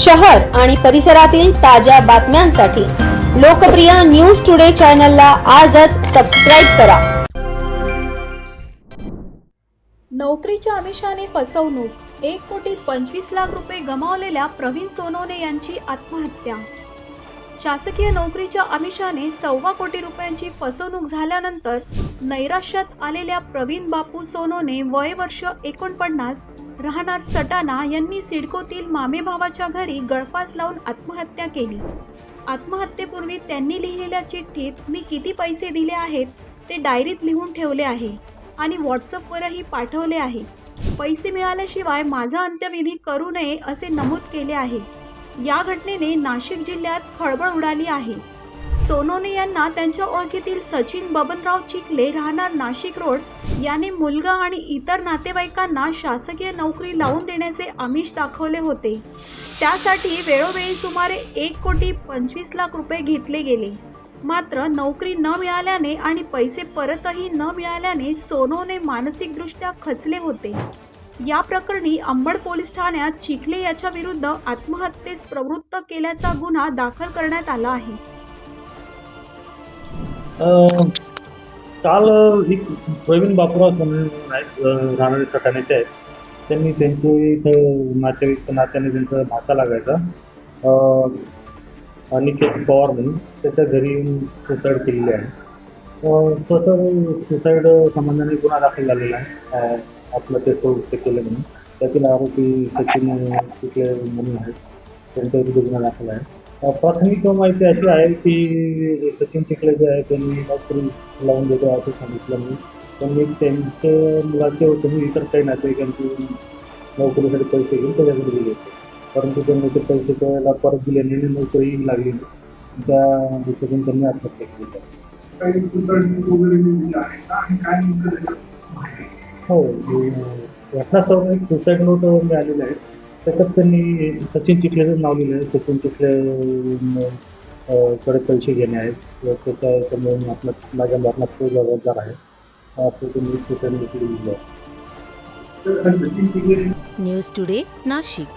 शहर आणि परिसरातील ताज्या बातम्यांसाठी लोकप्रिय न्यूज टुडे चॅनलला आजच सबस्क्राईब करा. नोकरीच्या आमिषाने फसवणूक एक कोटी पंचवीस लाख रुपये गमावलेल्या प्रवीण सोनवणे यांची आत्महत्या. शासकीय नोकरीच्या आमिषाने सव्वा कोटी रुपयांची फसवणूक झाल्यानंतर नैराश्यात आलेल्या प्रवीण बापू सोनोने वय वर्ष एकोणपन्नास राहणार सटाणा यांनी सिडकोतील मामेभावाच्या घरी गळफास लावून आत्महत्या केली. आत्महत्येपूर्वी त्यांनी लिहिलेल्या चिठ्ठीत मी किती पैसे दिले आहेत ते डायरीत लिहून ठेवले आहे आणि व्हॉट्सअपवरही पाठवले आहे. पैसे मिळाल्याशिवाय माझा अंत्यविधी करू नये असे नमूद केले आहे. या घटनेने नाशिक जिल्ह्यात खळबळ उडाली आहे. सोनोने यांना त्यांच्या ओळखीतील सचिन बबनराव चिखले राहणार नाशिक रोड. याने मुलगा आणि इतर नातेवाईकांना शासकीय नोकरी लावून देण्याचे आमिष दाखवले होते. त्यासाठी वेळोवेळी सुमारे एक कोटी पंचवीस लाख रुपये घेतले गेले. मात्र नोकरी न मिळाल्याने आणि पैसे परतही न मिळाल्याने सोनोने मानसिकदृष्ट्या खचले होते. या प्रकरणी अंबड पोलीस ठाण्यात चिखले याच्या विरुद्ध आत्महत्येस प्रवृत्त केल्याचा गुन्हा दाखल करण्यात आला आहे. काल एक प्रवीण बापूराव म्हणून आहेत राहणारे सटाण्याचे आहेत. त्यांनी त्यांचे इथं नातेवाईक नात्याने त्यांचा भाचा लागायचा. अनिकेत पवार म्हणून त्याच्या घरी येऊन सुसाईड केलेली आहे. तसं सुसाईड संबंधाने गुन्हा दाखल झालेला आहे. अं, आत्महत्येचं वृत्त केलं म्हणून. त्यातील आरोपी सचिन चिखले म्हणून आहेत. त्यांच्या विरुद्ध गुन्हा दाखल आहे. प्राथमिक माहिती अशी आहे की सचिन चिखले जे आहे त्यांनी नोकरी लावून देतो असं सांगितलं मी. त्यांनी त्यांच्या मुलाचे व त्यांनी इतर काही नातेवाईकांची नोकरीसाठी पैसे घेऊन त्याच्याकडे दिले होते. परंतु त्यांनी ते पैसे त्याला परत दिले नाही आणि नोकरी लागली. त्या दृष्टीतून त्यांनी आत्महत्या केली? हो अ, घटनास्थळावर एक सुसाईड नोट मिळालेलं आहे. त्याच्यात त्यांनी सचिन चिखलेचं नाव लिहिलं आहे. सचिन चिखले कडे पैसे घेणे आहेत. व त्याच्या याच्यामुळे आपला माझ्या मरणात तो जबाबदार आहे. असं त्यांनी लिहिलं न्यूज टुडे नाशिक.